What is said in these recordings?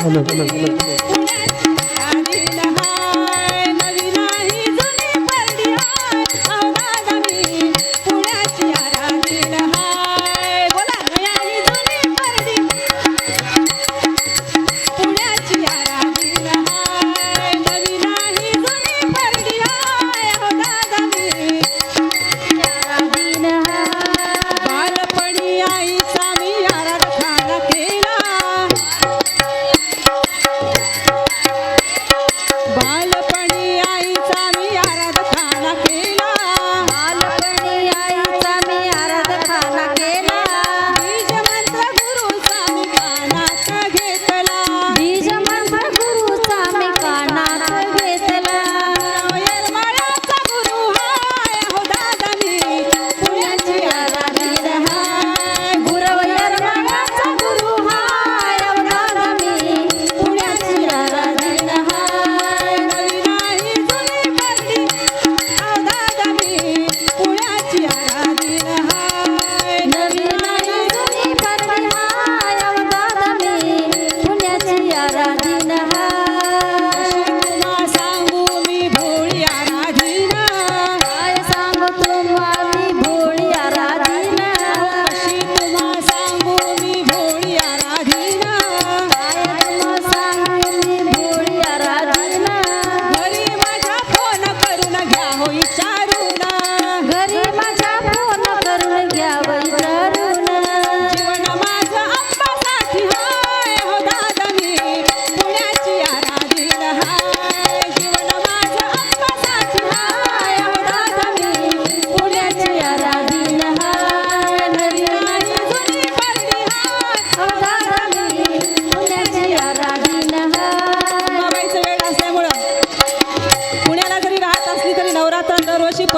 Hello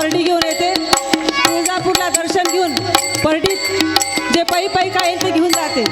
परडी घेऊन येते. तुळजापूरला दर्शन घेऊन परडीत जे पायी पायी काय ते घेऊन जाते.